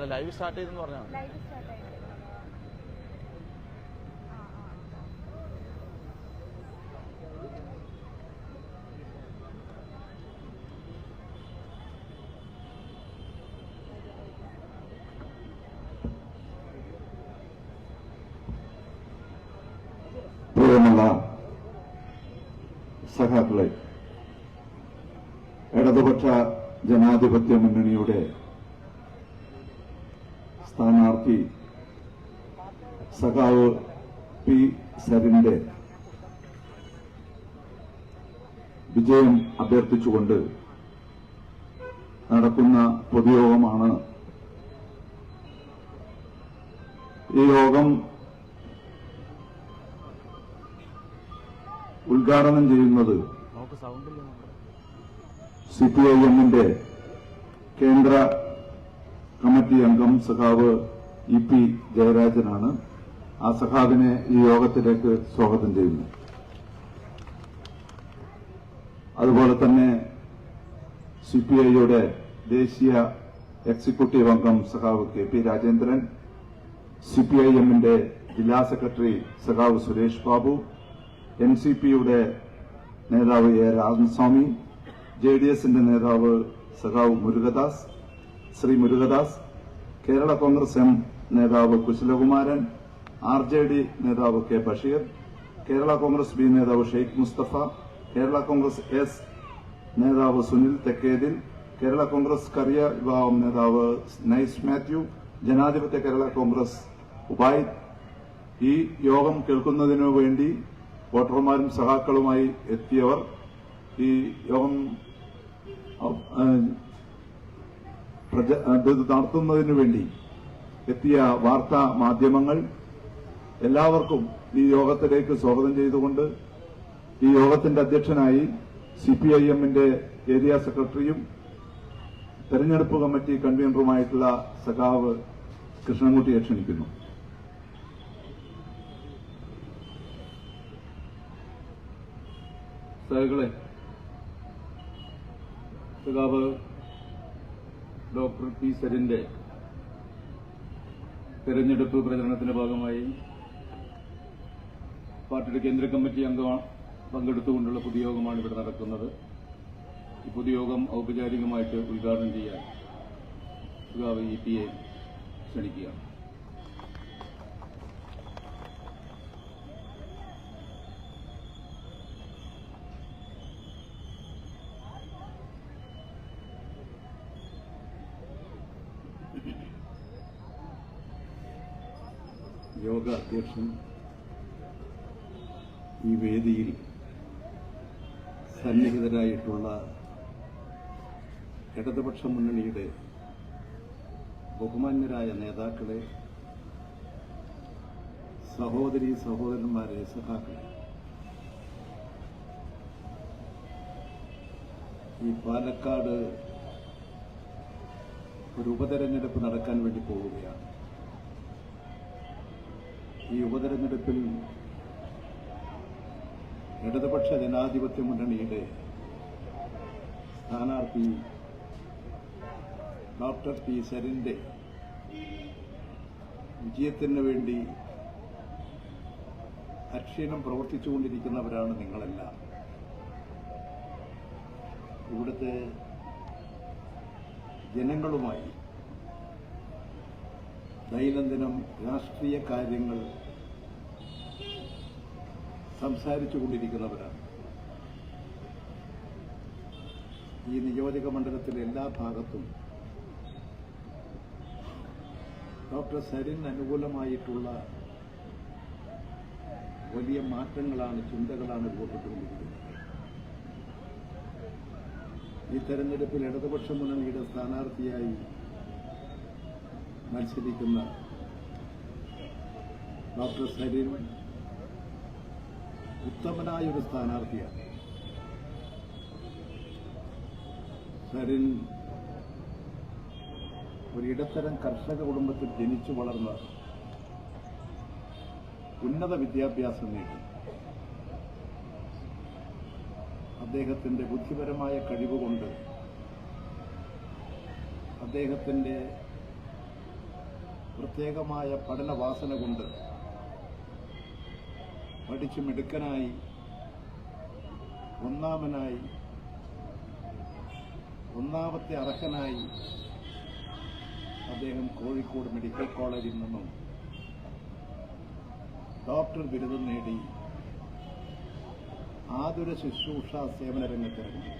അല്ല live start ചെയ്തെന്ന് പറഞ്ഞാൽ പ്രിയമുള്ള സഖാക്കളെ ഇടതുപക്ഷ ജനാധിപത്യ മുന്നണിയുടെ സ്ഥാനാർത്ഥി സഖാവ് പി സരിന്റെ വിജയം അഭ്യർത്ഥിച്ചുകൊണ്ട് നടക്കുന്ന പൊതുയോഗമാണ് ഈ യോഗം ഉദ്ഘാടനം ചെയ്യുന്നത് സി പി ഐ എമ്മിന്റെ കേന്ദ്ര കമ്മിറ്റി അംഗം സഖാവ് ഇ പി ജയരാജനാണ്. ആ സഖാവിനെ ഈ യോഗത്തിലേക്ക് സ്വാഗതം ചെയ്യുന്നു. അതുപോലെ തന്നെ സി പി ഐയുടെ ദേശീയ എക്സിക്യൂട്ടീവ് അംഗം സഖാവ് K P Rajendran C P I എമ്മിന്റെ ജില്ലാ സെക്രട്ടറി സഖാവ് സുരേഷ് ബാബു എൻ സി പിയുടെ നേതാവ് എ രാമസ്വാമി ജെ ഡി എസിന്റെ നേതാവ് സഖാവ് മുരുകദാസ് ശ്രീ മുരുകദാസ് കേരള കോൺഗ്രസ് എം നേതാവ് കുശലകുമാരൻ ആർ ജെ ഡി നേതാവ് K Basheer Kerala Congress B നേതാവ് ഷെയ്ഖ് മുസ്തഫ കേരള കോൺഗ്രസ് എസ് നേതാവ് സുനിൽ തെക്കേതിൽ കേരള കോൺഗ്രസ് കറിയ വിഭാഗം നേതാവ് നൈസ് മാത്യു ജനാധിപത്യ കേരള കോൺഗ്രസ് ഉപായ് ഈ യോഗം കേൾക്കുന്നതിനു വേണ്ടി വോട്ടർമാരും സഹാക്കളുമായി എത്തിയവർ ഈ യോഗം നടത്തുന്നതിനു വേണ്ടി എത്തിയ വാർത്താ മാധ്യമങ്ങൾ എല്ലാവർക്കും ഈ യോഗത്തിലേക്ക് സ്വാഗതം ചെയ്തുകൊണ്ട് ഈ യോഗത്തിന്റെ അധ്യക്ഷനായി സി പി ഐ എമ്മിന്റെ ഏരിയ സെക്രട്ടറിയും തെരഞ്ഞെടുപ്പ് കമ്മിറ്റി കൺവീനറുമായിട്ടുള്ള സഖാവ് കൃഷ്ണൻകുട്ടിയെ ക്ഷണിക്കുന്നു. സഹകളെ സഖാവ് ഡോക്ടർ പി സരിന്റെ തെരഞ്ഞെടുപ്പ് പ്രചരണത്തിന്റെ ഭാഗമായി പാർട്ടിയുടെ കേന്ദ്ര കമ്മിറ്റി അംഗമാണ് പങ്കെടുത്തുകൊണ്ടുള്ള പൊതുയോഗമാണ് ഇവിടെ നടക്കുന്നത്. ഈ പൊതുയോഗം ഔപചാരികമായിട്ട് ഉദ്ഘാടനം ചെയ്യാൻ ഇ പി എ ക്ഷണിക്കുകയാണ്. യോഗ അധ്യക്ഷൻ ഈ വേദിയിൽ സന്നിഹിതരായിട്ടുള്ള ഇടതുപക്ഷ മുന്നണിയുടെ ബഹുമാന്യരായ നേതാക്കളെ സഹോദരി സഹോദരന്മാരെ സഖാക്കളെ ഈ പാലക്കാട് ഒരു ഉപതെരഞ്ഞെടുപ്പ് നടക്കാൻ വേണ്ടി പോവുകയാണ്. ഈ ഉപതെരഞ്ഞെടുപ്പിൽ ഇടതുപക്ഷ ജനാധിപത്യ മുന്നണിയുടെ സ്ഥാനാർത്ഥി ഡോക്ടർ പി സരിന്റെ വിജയത്തിന് വേണ്ടി അക്ഷീണം പ്രവർത്തിച്ചുകൊണ്ടിരിക്കുന്നവരാണ് നിങ്ങളെല്ലാം. ഇവിടുത്തെ ജനങ്ങളുമായി ദൈനംദിനം രാഷ്ട്രീയ കാര്യങ്ങൾ സംസാരിച്ചു കൊണ്ടിരിക്കുന്നവരാണ് ഈ നിയോജക മണ്ഡലത്തിലെ എല്ലാ ഭാഗത്തും ഡോക്ടർ സരിൻ അനുകൂലമായിട്ടുള്ള വലിയ മാറ്റങ്ങളാണ് ചിന്തകളാണ് രൂപപ്പെട്ടുകൊണ്ടിരിക്കുന്നത്. ഈ തെരഞ്ഞെടുപ്പിൽ ഇടതുപക്ഷ മുന്നണിയുടെ സ്ഥാനാർത്ഥിയായി മത്സരിക്കുന്ന ഡോക്ടർ സരീൻ ഉത്തമനായ ഒരു സ്ഥാനാർത്ഥിയാണ്. സരിൻ ഒരു ഇടത്തരം കർഷക കുടുംബത്തിൽ ജനിച്ചു വളർന്ന ഉന്നത വിദ്യാഭ്യാസം നേടി. അദ്ദേഹത്തിന്റെ ബുദ്ധിപരമായ കഴിവുകൊണ്ട് അദ്ദേഹത്തിന്റെ പ്രത്യേകമായ പഠനവാസന കൊണ്ട് പഠിച്ച് മിടുക്കനായി ഒന്നാമനായി ഒന്നാമത്തെ അർഹനായി അദ്ദേഹം കോഴിക്കോട് മെഡിക്കൽ കോളേജിൽ നിന്നും ഡോക്ടർ ബിരുദം നേടി ആതുര ശുശ്രൂഷ സേവന രംഗത്തിറങ്ങി.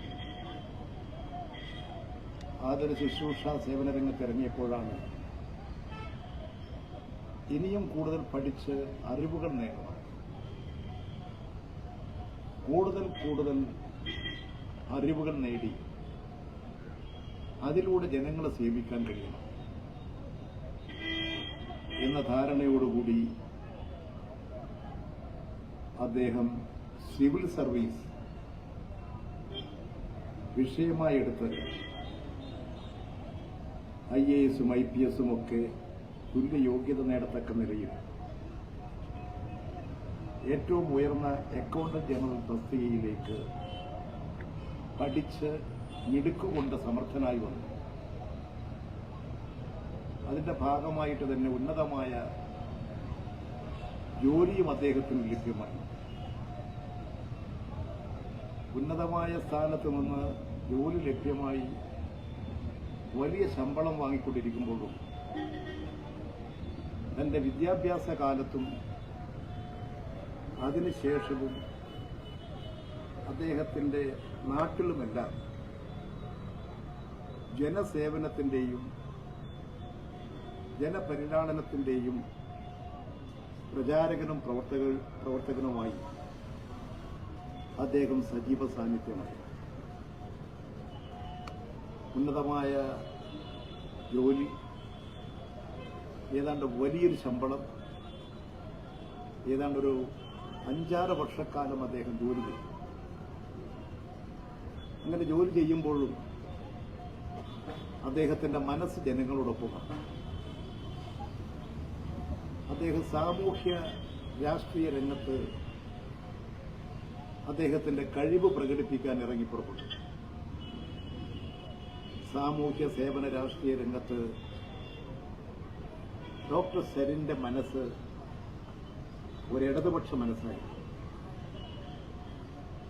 ആതുര ശുശ്രൂഷ സേവന രംഗത്തിറങ്ങിയപ്പോഴാണ് ഇനിയും കൂടുതൽ പഠിച്ച് അറിവുകൾ നേടണം. കൂടുതൽ കൂടുതൽ അറിവുകൾ നേടി അതിലൂടെ ജനങ്ങളെ സേവിക്കാൻ കഴിയണം എന്ന ധാരണയോടുകൂടി അദ്ദേഹം സിവിൽ സർവീസ് വിഷയമായി എടുത്ത് ഐ എ എസും ഐ പി എസും ഒക്കെ തുല്യ യോഗ്യത നേടത്തക്ക നിലയിൽ ഏറ്റവും ഉയർന്ന അക്കൗണ്ടന്റ് ജനറൽ തസ്തികയിലേക്ക് പഠിച്ച് മിടുക്കുകൊണ്ട് സമർത്ഥനായി വന്നു. അതിന്റെ ഭാഗമായിട്ട് തന്നെ ഉന്നതമായ ജോലിയും അദ്ദേഹത്തിന് ലഭ്യമായി. ഉന്നതമായ സ്ഥാനത്ത് നിന്ന് ജോലി ലഭ്യമായി വലിയ ശമ്പളം വാങ്ങിക്കൊണ്ടിരിക്കുമ്പോഴും തന്റെ വിദ്യാഭ്യാസ കാലത്തും അതിനുശേഷവും അദ്ദേഹത്തിന്റെ നാട്ടിലുമെല്ലാം ജനസേവനത്തിന്റെയും ജനപരിലാളനത്തിന്റെയും പ്രചാരകനും പ്രവർത്തക പ്രവർത്തകനുമായി അദ്ദേഹം സജീവ സാന്നിധ്യമായി. ഉന്നതമായ ജോലി ഏതാണ്ട് വലിയൊരു ശമ്പളം ഏതാണ്ട് ഒരു അഞ്ചാറ് വർഷക്കാലം അദ്ദേഹം ജോലി ചെയ്തു. അങ്ങനെ ജോലി ചെയ്യുമ്പോഴും അദ്ദേഹത്തിന്റെ മനസ്സ് ജനങ്ങളോടൊപ്പമാണ്. അദ്ദേഹം സാമൂഹ്യ രാഷ്ട്രീയ രംഗത്ത് അദ്ദേഹത്തിന്റെ കഴിവ് പ്രകടിപ്പിക്കാൻ ഇറങ്ങി പുറപ്പെട്ടു. സാമൂഹ്യ സേവന രാഷ്ട്രീയ രംഗത്ത് ഡോക്ടർ സെരിന്റെ മനസ്സ് ഒരു ഇടതുപക്ഷ മനസ്സായി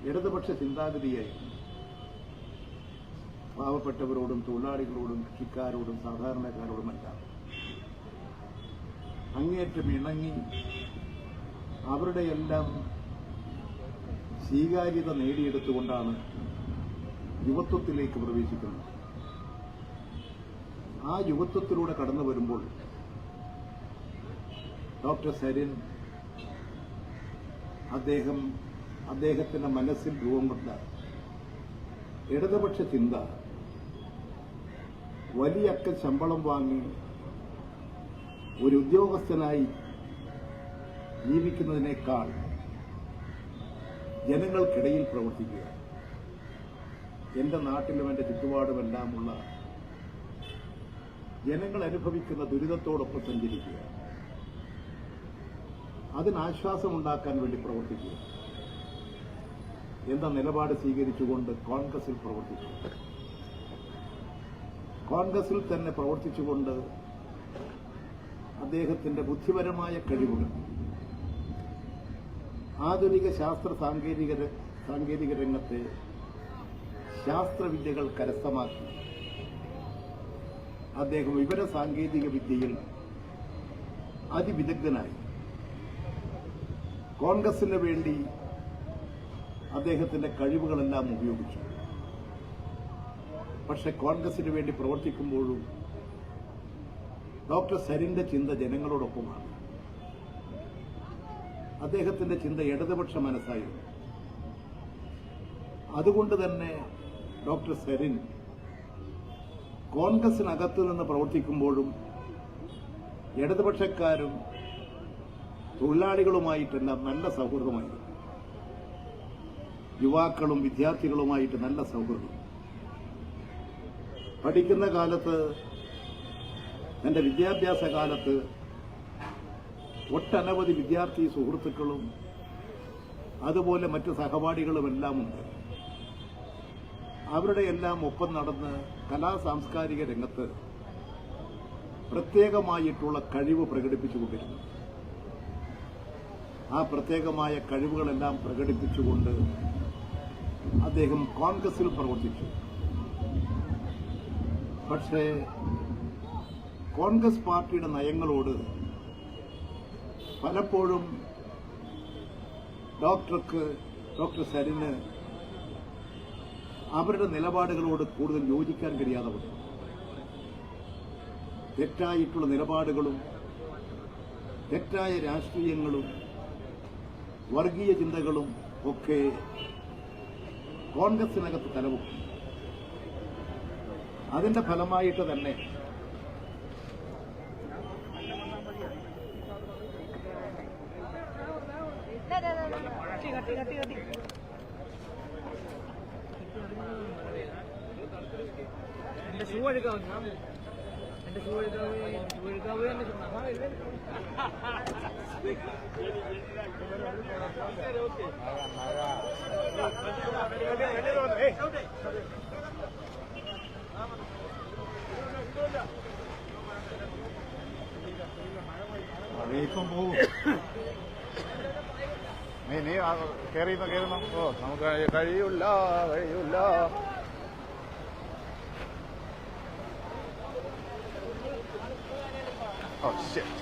ഇടതുപക്ഷ ചിന്താഗതിയായിരുന്നു പാവപ്പെട്ടവരോടും തൊഴിലാളികളോടും കൃഷിക്കാരോടും സാധാരണക്കാരോടുമെല്ലാം അങ്ങേറ്റം ഇണങ്ങി അവരുടെയെല്ലാം സ്വീകാര്യത നേടിയെടുത്തുകൊണ്ടാണ് യുവത്വത്തിലേക്ക് പ്രവേശിക്കുന്നത്. ആ യുവത്വത്തിലൂടെ കടന്നു വരുമ്പോൾ ഡോക്ടർ സരിൻ അദ്ദേഹം അദ്ദേഹത്തിന്റെ മനസ്സിൽ രൂപം കൊണ്ട ഇടതുപക്ഷ ചിന്ത വലിയക്ക ശമ്പളം വാങ്ങി ഒരു ഉദ്യോഗസ്ഥനായി ജീവിക്കുന്നതിനേക്കാൾ ജനങ്ങൾക്കിടയിൽ പ്രവർത്തിക്കുക എന്റെ നാട്ടിലും എന്റെ ചുറ്റുപാടുമെല്ലാമുള്ള ജനങ്ങൾ അനുഭവിക്കുന്ന ദുരിതത്തോടൊപ്പം സഞ്ചരിക്കുക. അതിനാശ്വാസമുണ്ടാക്കാൻ വേണ്ടി പ്രവർത്തിക്കുക. എന്ന നിലപാട് സ്വീകരിച്ചുകൊണ്ട് കോൺഗ്രസിൽ പ്രവർത്തിച്ചു കോൺഗ്രസിൽ തന്നെ പ്രവർത്തിച്ചുകൊണ്ട് അദ്ദേഹത്തിന്റെ ബുദ്ധിപരമായ കഴിവുകൾ ആധുനിക ശാസ്ത്ര സാങ്കേതിക സാങ്കേതിക രംഗത്തെ ശാസ്ത്രവിദ്യകൾ കരസ്ഥമാക്കി. അദ്ദേഹം വിവര സാങ്കേതിക വിദ്യയിൽ അതിവിദഗ്ധനായി. കോൺഗ്രസിന് വേണ്ടി അദ്ദേഹത്തിന്റെ കഴിവുകളെല്ലാം ഉപയോഗിച്ചു. പക്ഷെ കോൺഗ്രസിന് വേണ്ടി പ്രവർത്തിക്കുമ്പോഴും ഡോക്ടർ സരിന്റെ ചിന്ത ജനങ്ങളോടൊപ്പമാണ്. അദ്ദേഹത്തിന്റെ ചിന്ത ഇടതുപക്ഷ മനസ്സായിരുന്നു. അതുകൊണ്ട് തന്നെ ഡോക്ടർ സരിൻ കോൺഗ്രസിനകത്തു നിന്ന് പ്രവർത്തിക്കുമ്പോഴും ഇടതുപക്ഷക്കാരും തൊഴിലാളികളുമായിട്ടെല്ലാം നല്ല സൗഹൃദമായിരുന്നു. യുവാക്കളും വിദ്യാർത്ഥികളുമായിട്ട് നല്ല സൗഹൃദം. പഠിക്കുന്ന കാലത്ത് എന്റെ വിദ്യാഭ്യാസ കാലത്ത് ഒട്ടനവധി വിദ്യാർത്ഥി സുഹൃത്തുക്കളും അതുപോലെ മറ്റു സഹപാഠികളുമെല്ലാം ഉണ്ട്. അവരുടെ എല്ലാം ഒപ്പം നടന്ന് കലാ സാംസ്കാരിക രംഗത്ത് പ്രത്യേകമായിട്ടുള്ള കഴിവ് പ്രകടിപ്പിച്ചുകൊണ്ടിരുന്നു. ആ പ്രത്യേകമായ കഴിവുകളെല്ലാം പ്രകടിപ്പിച്ചുകൊണ്ട് അദ്ദേഹം കോൺഗ്രസിൽ പ്രവർത്തിച്ചു. പക്ഷേ കോൺഗ്രസ് പാർട്ടിയുടെ നയങ്ങളോട് പലപ്പോഴും ഡോക്ടർക്ക് ഡോക്ടർ സരിന് അവരുടെ നിലപാടുകളോട് കൂടുതൽ യോജിക്കാൻ കഴിയാതെ വന്നു തെറ്റായിട്ടുള്ള നിലപാടുകളും തെറ്റായ രാഷ്ട്രീയങ്ങളും വർഗീയ ചിന്തകളും ഒക്കെ കോൺഗ്രസിനകത്ത് തലവും അതിന്റെ ഫലമായിട്ട് തന്നെ ഷൂ എടുക്കാവും നീ നീ കയറിയുന്നു കയറുന്നു ഓ നമുക്ക് കഴിയില്ല കഴിയില്ല ഓ ശരി